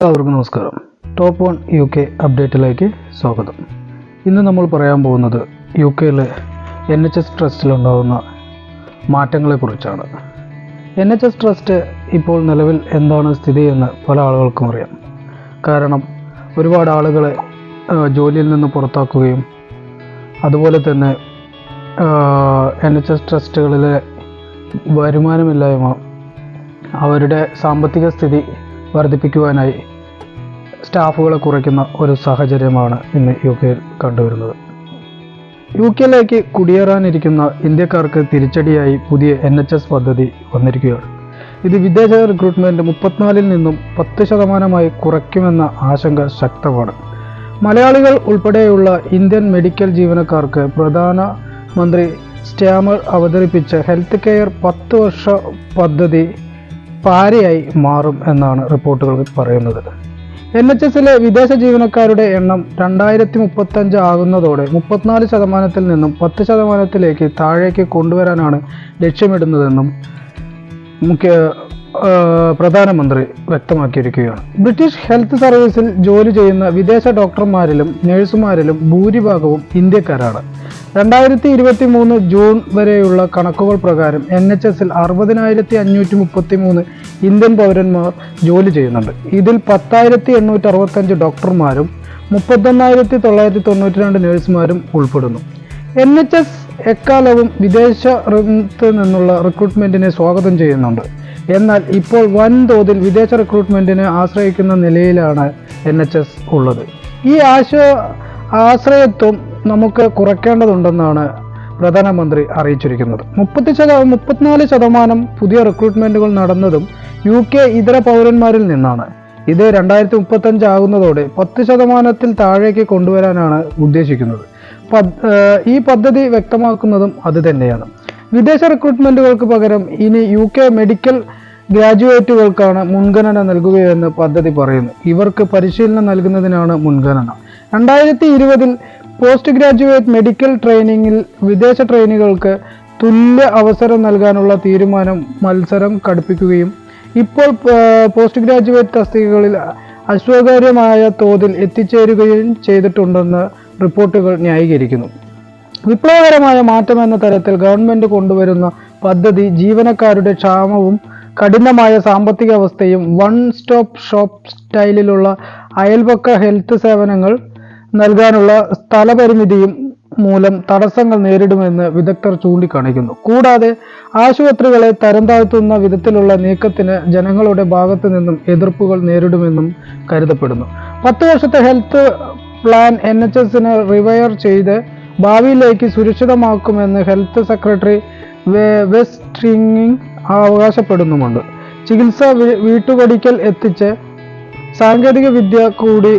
എല്ലാവർക്കും നമസ്കാരം. Top one U K അപ്ഡേറ്റിലേക്ക് സ്വാഗതം. ഇന്ന് നമ്മൾ പറയാൻ പോകുന്നത് യു കെയിലെ എൻ എച്ച് എസ് ട്രസ്റ്റിലുണ്ടാകുന്ന മാറ്റങ്ങളെക്കുറിച്ചാണ്. എൻ എച്ച് എസ് ട്രസ്റ്റ് ഇപ്പോൾ നിലവിൽ എന്താണ് സ്ഥിതി എന്ന് പല ആളുകൾക്കും അറിയാം. കാരണം ഒരുപാട് ആളുകളെ ജോലിയിൽ നിന്ന് പുറത്താക്കുകയും അതുപോലെ തന്നെ എൻ എച്ച് എസ് ട്രസ്റ്റുകളിലെ വരുമാനമില്ലായ്മ അവരുടെ സാമ്പത്തിക സ്ഥിതി വർദ്ധിപ്പിക്കുവാനായി സ്റ്റാഫുകളെ കുറയ്ക്കുന്ന ഒരു സാഹചര്യമാണ് ഇന്ന് യു കെയിൽ കണ്ടുവരുന്നത്. യു കെയിലേക്ക് കുടിയേറാനിരിക്കുന്ന ഇന്ത്യക്കാർക്ക് തിരിച്ചടിയായി പുതിയ എൻ എച്ച് എസ് പദ്ധതി വന്നിരിക്കുകയാണ്. ഇത് വിദേശ റിക്രൂട്ട്മെന്റ് മുപ്പത്തിനാലിൽ നിന്നും പത്ത് ശതമാനമായി കുറയ്ക്കുമെന്ന ആശങ്ക ശക്തമാണ്. മലയാളികൾ ഉൾപ്പെടെയുള്ള ഇന്ത്യൻ മെഡിക്കൽ ജീവനക്കാർക്ക് പ്രധാനമന്ത്രി സ്റ്റാമർ അവതരിപ്പിച്ച ഹെൽത്ത് കെയർ പത്ത് വർഷ പദ്ധതി പാരയായി മാറും എന്നാണ് റിപ്പോർട്ടുകൾ പറയുന്നത്. എൻ എച്ച് എസിലെ വിദേശ ജീവനക്കാരുടെ എണ്ണം രണ്ടായിരത്തി മുപ്പത്തഞ്ച് ആകുന്നതോടെ മുപ്പത്തിനാല് ശതമാനത്തിൽ നിന്നും പത്ത് ശതമാനത്തിലേക്ക് താഴേക്ക് കൊണ്ടുവരാനാണ് ലക്ഷ്യമിടുന്നതെന്നും മുഖ്യ പ്രധാനമന്ത്രി വ്യക്തമാക്കിയിരിക്കുകയാണ്. ബ്രിട്ടീഷ് ഹെൽത്ത് സർവീസിൽ ജോലി ചെയ്യുന്ന വിദേശ ഡോക്ടർമാരിലും നഴ്സുമാരിലും ഭൂരിഭാഗവും ഇന്ത്യക്കാരാണ്. രണ്ടായിരത്തി ഇരുപത്തി മൂന്ന് ജൂൺ വരെയുള്ള കണക്കുകൾ പ്രകാരം എൻ എച്ച് എസിൽ അറുപതിനായിരത്തി അഞ്ഞൂറ്റി മുപ്പത്തി മൂന്ന് ഇന്ത്യൻ പൗരന്മാർ ജോലി ചെയ്യുന്നുണ്ട്. ഇതിൽ പത്തായിരത്തി എണ്ണൂറ്റി അറുപത്തഞ്ച് ഡോക്ടർമാരും മുപ്പത്തൊന്നായിരത്തി തൊള്ളായിരത്തി തൊണ്ണൂറ്റി രണ്ട് നഴ്സുമാരും ഉൾപ്പെടുന്നു. എൻ എച്ച് എസ് എക്കാലവും വിദേശത്ത് നിന്നുള്ള റിക്രൂട്ട്മെന്റിനെ സ്വാഗതം ചെയ്യുന്നുണ്ട്. എന്നാൽ ഇപ്പോൾ വൻതോതിൽ വിദേശ റിക്രൂട്ട്മെന്റിനെ ആശ്രയിക്കുന്ന നിലയിലാണ് എൻ എച്ച് എസ് ഉള്ളത്. ഈ ആശ ആശ്രയത്വം നമുക്ക് കുറയ്ക്കേണ്ടതുണ്ടെന്നാണ് പ്രധാനമന്ത്രി അറിയിച്ചിരിക്കുന്നത്. മുപ്പത്തി ശത മുപ്പത്തിനാല് ശതമാനം പുതിയ റിക്രൂട്ട്മെന്റുകൾ നടന്നതും യു കെ ഇതര പൗരന്മാരിൽ നിന്നാണ്. ഇത് രണ്ടായിരത്തി മുപ്പത്തഞ്ച് ആകുന്നതോടെ പത്ത് ശതമാനത്തിൽ താഴേക്ക് കൊണ്ടുവരാനാണ് ഉദ്ദേശിക്കുന്നത്. ഈ പദ്ധതി വ്യക്തമാക്കുന്നതും അത് തന്നെയാണ്. വിദേശ റിക്രൂട്ട്മെന്റുകൾക്ക് പകരം ഇനി യു കെ മെഡിക്കൽ ഗ്രാജുവേറ്റുകൾക്കാണ് മുൻഗണന നൽകുകയെന്ന് പദ്ധതി പറയുന്നു. ഇവർക്ക് പരിശീലനം നൽകുന്നതിനാണ് മുൻഗണന. രണ്ടായിരത്തി ഇരുപതിൽ പോസ്റ്റ് ഗ്രാജുവേറ്റ് മെഡിക്കൽ ട്രെയിനിങ്ങിൽ വിദേശ ട്രെയിനികൾക്ക് തുല്യ അവസരം നൽകാനുള്ള തീരുമാനം മത്സരം കടുപ്പിക്കുകയും ഇപ്പോൾ പോസ്റ്റ് ഗ്രാജുവേറ്റ് തസ്തികകളിൽ അസ്വകാര്യമായ തോതിൽ എത്തിച്ചേരുകയും ചെയ്തിട്ടുണ്ടെന്ന് റിപ്പോർട്ടുകൾ ന്യായീകരിക്കുന്നു. വിപ്ലവകരമായ മാറ്റം എന്ന തരത്തിൽ ഗവൺമെന്റ് കൊണ്ടുവരുന്ന പദ്ധതി ജീവനക്കാരുടെ ക്ഷാമവും കഠിനമായ സാമ്പത്തിക അവസ്ഥയും വൺ സ്റ്റോപ്പ് ഷോപ്പ് സ്റ്റൈലിലുള്ള അയൽപക്ക ഹെൽത്ത് സേവനങ്ങൾ നൽകാനുള്ള സ്ഥലപരിമിതിയും മൂലം തടസ്സങ്ങൾ നേരിടുമെന്ന് വിദഗ്ധർ ചൂണ്ടിക്കാണിക്കുന്നു. കൂടാതെ ആശുപത്രികളെ തരംതാഴ്ത്തുന്ന വിധത്തിലുള്ള നീക്കത്തിന് ജനങ്ങളുടെ ഭാഗത്തു നിന്നും എതിർപ്പുകൾ നേരിടുമെന്നും കരുതപ്പെടുന്നു. പത്ത് വർഷത്തെ ഹെൽത്ത് പ്ലാൻ എൻ എച്ച് എസിന് റിവയർ ചെയ്ത് ഭാവിയിലേക്ക് സുരക്ഷിതമാക്കുമെന്ന് ഹെൽത്ത് സെക്രട്ടറി വെസ്റ്റിംഗിങ് അവകാശപ്പെടുന്നുമുണ്ട്. ചികിത്സ വീട്ടുപടിക്കൽ എത്തിച്ച് സാങ്കേതിക വിദ്യ കൂടി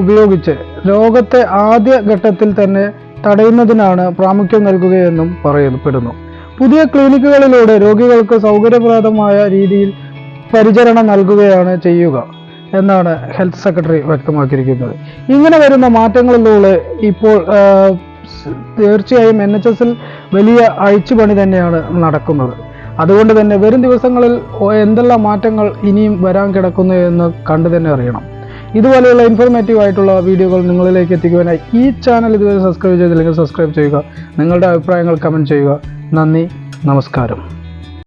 ഉപയോഗിച്ച് രോഗത്തെ ആദ്യ ഘട്ടത്തിൽ തന്നെ തടയുന്നതിനാണ് പ്രാമുഖ്യം നൽകുകയെന്നും പറയപ്പെടുന്നു. പുതിയ ക്ലിനിക്കുകളിലൂടെ രോഗികൾക്ക് സൗകര്യപ്രദമായ രീതിയിൽ പരിചരണം നൽകുകയാണ് ചെയ്യുക എന്നാണ് ഹെൽത്ത് സെക്രട്ടറി വ്യക്തമാക്കിയിരിക്കുന്നത്. ഇങ്ങനെ വരുന്ന മാറ്റങ്ങളിലൂടെ ഇപ്പോൾ തീർച്ചയായും എൻ എച്ച് എസിൽ വലിയ അഴിച്ചുപണി തന്നെയാണ് നടക്കുന്നത്. അതുകൊണ്ട് തന്നെ വരും ദിവസങ്ങളിൽ എന്തെല്ലാം മാറ്റങ്ങൾ ഇനിയും വരാൻ കിടക്കുന്നു എന്ന് കണ്ടു തന്നെ അറിയണം. ഇതുപോലെയുള്ള ഇൻഫോർമേറ്റീവ് ആയിട്ടുള്ള വീഡിയോകൾ നിങ്ങളിലേക്ക് എത്തിക്കുവാനായി ഈ ചാനൽ ഇതുവരെ സബ്സ്ക്രൈബ് ചെയ്തില്ലെങ്കിൽ സബ്സ്ക്രൈബ് ചെയ്യുക. നിങ്ങളുടെ അഭിപ്രായങ്ങൾ കമന്റ് ചെയ്യുക. നന്ദി. നമസ്കാരം.